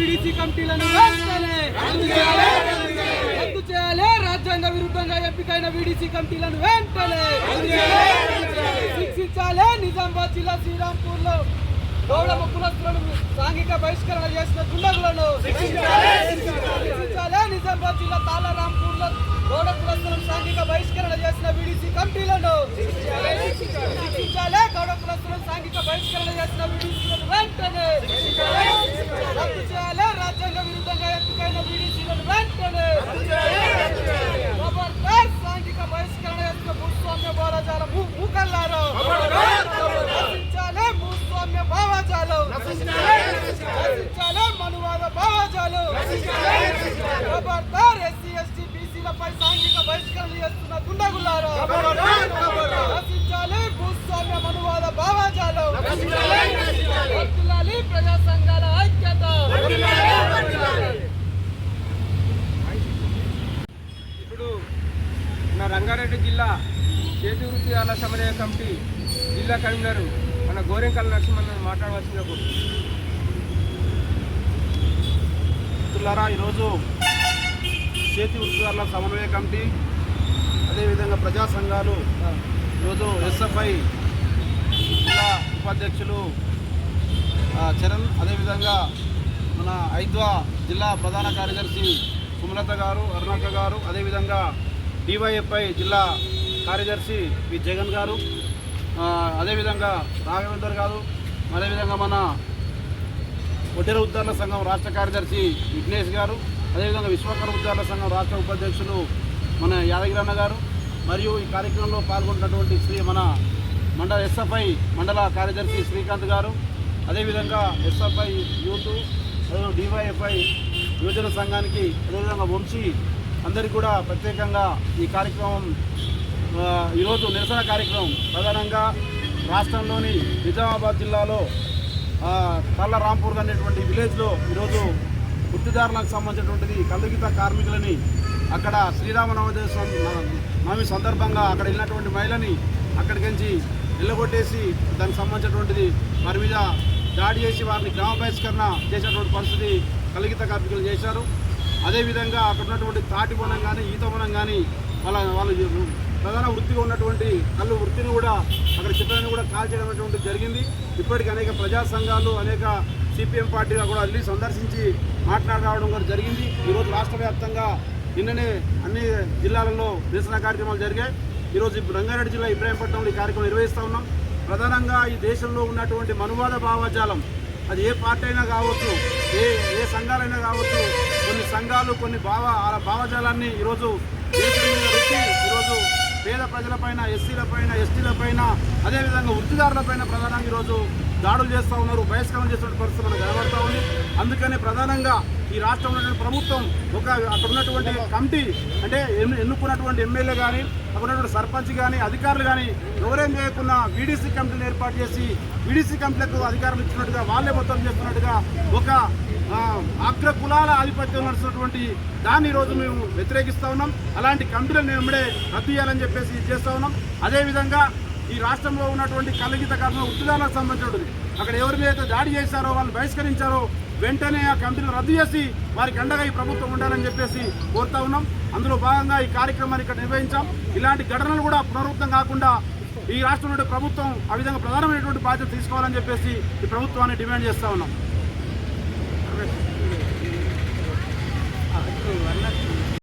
BDC కమిటీలను రద్దు చేయాలి రాజ్యాంగ విరుద్ధంగా ఎంపికైన బీడీసీ కమిటీలను వెంటనే శిక్షించాలి. నిజామాబాద్ జిల్లా శ్రీరాంపూర్లో గౌడ కులస్తులను సాంఘిక బహిష్కరణ చేసిన దుండగులను శిక్షించాలి. నిజామాబాద్ జిల్లా తాళరాంపూర్లో గౌడ కులస్తులను సాంఘిక బహిష్కరణ చేసిన బీడీసీ కమిటీలను శిక్షించాలి. గౌడ కులస్తులను సాంఘిక బహిష్కరణ చేసిన బీడీసీ వెంటనే బహిష్కరణ చేస్తున్న గుండగుల్లారా భావజాల మూకల్లారు నశించాలి భూస్వామ్య భావజాలం నశించాలి మనువాద భావజాలు ఖబర్దార్ ఎస్సీ ఎస్టీ బీసీలపై సాంఘిక బహిష్కరణ చేస్తున్న గుండగులారు నశించాలి భూస్వామ్య మనువాద భావజాలం వర్ధిల్లాలి ప్రజా సంఘాల ఐక్యత ఇప్పుడు మన రంగారెడ్డి జిల్లా చేతి వృత్తిదారుల సమన్వయ కమిటీ జిల్లా కన్వీనర్ మన గోరెంకల్ నరసింహన్ మాట్లాడవలసిందిగా మిత్రులారా ఈరోజు చేతి వృత్తిదారుల సమన్వయ కమిటీ అదేవిధంగా ప్రజా సంఘాలు ఈరోజు ఎస్ఎఫ్ఐ జిల్లా ఉపాధ్యక్షులు ఆ, చరణ్ అదేవిధంగా మన ఐద్వా జిల్లా ప్రధాన కార్యదర్శి సుమలత గారు అరుణక్క గారు అదేవిధంగా డివైఎఫ్ఐ జిల్లా కార్యదర్శి వి. జగన్ గారు అదేవిధంగా రాఘవేందర్ గారు అదేవిధంగా మన ఒడ్డెర ఉద్దారుల సంఘం రాష్ట్ర కార్యదర్శి విఘ్నేష్ గారు అదేవిధంగా విశ్వకర్మ ఉద్దారుల సంఘం రాష్ట్ర ఉపాధ్యక్షులు మన యాదగిరన్న గారు మరియు ఈ కార్యక్రమంలో పాల్గొన్నటువంటి శ్రీ మన మండల ఎస్ఎఫ్ఐ మండల కార్యదర్శి శ్రీకాంత్ గారు అదేవిధంగా ఎస్ఎఫ్ఐ యూత్ అదేవిధంగా డివైఎఫ్ఐ యువజన సంఘానికి అదేవిధంగా వంశీ అందరికీ కూడా ప్రత్యేకంగా ఈ కార్యక్రమం ఈరోజు నిరసన కార్యక్రమం. ప్రధానంగా రాష్ట్రంలోని నిజామాబాద్ జిల్లాలో ఆ, రాంపూర్ అనేటువంటి విలేజ్లో ఈరోజు వృత్తిదారులకు సంబంధించినటువంటిది కలుగిత కార్మికులని అక్కడ శ్రీరామనవమి నవమి సందర్భంగా అక్కడ వెళ్ళినటువంటి మహిళని అక్కడికించి వెళ్ళగొట్టేసి దానికి సంబంధించినటువంటిది మరి మీద దాడి చేసి వారిని గ్రామ బహిష్కరణ చేసినటువంటి పరిస్థితి కలిగిత కార్మికులు చేశారు. అదేవిధంగా అక్కడ ఉన్నటువంటి తాటి వనం కానీ ఈత వనం కానీ వాళ్ళ వాళ్ళు ప్రధాన వృత్తిగా ఉన్నటువంటి కళ్ళు వృత్తిని కూడా అక్కడ చిత్రాన్ని కూడా కాల్చేయడం అనేటువంటిది జరిగింది. ఇప్పటికీ అనేక ప్రజా సంఘాలు అనేక సిపిఎం పార్టీగా కూడా వెళ్ళి సందర్శించి మాట్లాడడం కూడా జరిగింది. ఈరోజు రాష్ట్ర వ్యాప్తంగా నిన్ననే అన్ని జిల్లాలలో నిరసన కార్యక్రమాలు జరిగాయి. ఈరోజు రంగారెడ్డి జిల్లా ఇబ్రాహీంపట్నంలో ఈ కార్యక్రమం నిర్వహిస్తూ ఉన్నాం. ప్రధానంగా ఈ దేశంలో ఉన్నటువంటి మనువాద భావజాలం. అది ఏ పార్టీ అయినా కావచ్చు ఏ ఏ సంఘాలైనా కావచ్చు కొన్ని సంఘాలు కొన్ని భావ ఆ భావజాలాన్ని ఈరోజు దేశం మీద ఈరోజు పేద ప్రజలపైన ఎస్సీలపైన ఎస్టీలపైన అదేవిధంగా వృత్తిదారులపైన ప్రధానంగా ఈరోజు దాడులు చేస్తూ ఉన్నారు బహిష్కరణ చేస్తున్న పరిస్థితి మనకు కనబడతా ఉంది. అందుకనే ప్రధానంగా ఈ రాష్ట్రంలో ఉన్నటువంటి ప్రభుత్వం ఒక అక్కడ ఉన్నటువంటి కమిటీ అంటే ఎన్ను- ఎన్నుకున్నటువంటి ఎమ్మెల్యే కానీ అక్కడ ఉన్నటువంటి సర్పంచ్ కానీ అధికారులు కానీ ఎవరేం చేయకుండా వీడీసీ కమిటీని ఏర్పాటు చేసి వీడీసీ కమిటీలకు అధికారులు ఇచ్చినట్టుగా వాళ్ళే మొత్తం చేస్తున్నట్టుగా ఒక అగ్ర కులాల ఆధిపత్యం నడుస్తున్నటువంటి దాన్ని ఈరోజు మేము వ్యతిరేకిస్తూ ఉన్నాం. అలాంటి కమిటీలను మేము ఇమ్మడే రద్దు చేయాలని చెప్పేసి ఇది చేస్తూ ఉన్నాం. అదేవిధంగా ఈ రాష్ట్రంలో ఉన్నటువంటి కలగిత కర్మ ఉత్తిదారులకు సంబంధించినది అక్కడ ఎవరి మీద అయితే దాడి చేశారో వాళ్ళు బహిష్కరించారో వెంటనే ఆ కంపెనీలు రద్దు చేసి వారికి అండగా ఈ ప్రభుత్వం ఉండాలని చెప్పేసి కోరుతా ఉన్నాం. అందులో భాగంగా ఈ కార్యక్రమాన్ని ఇక్కడ నిర్వహించాం. ఇలాంటి ఘటనలు కూడా పునరుద్ధం కాకుండా ఈ రాష్ట్రంలో ప్రభుత్వం ఆ విధంగా ప్రధానమైనటువంటి బాధ్యత తీసుకోవాలని చెప్పేసి ఈ ప్రభుత్వాన్ని డిమాండ్ చేస్తా ఉన్నాం. ആ അത് വന്ന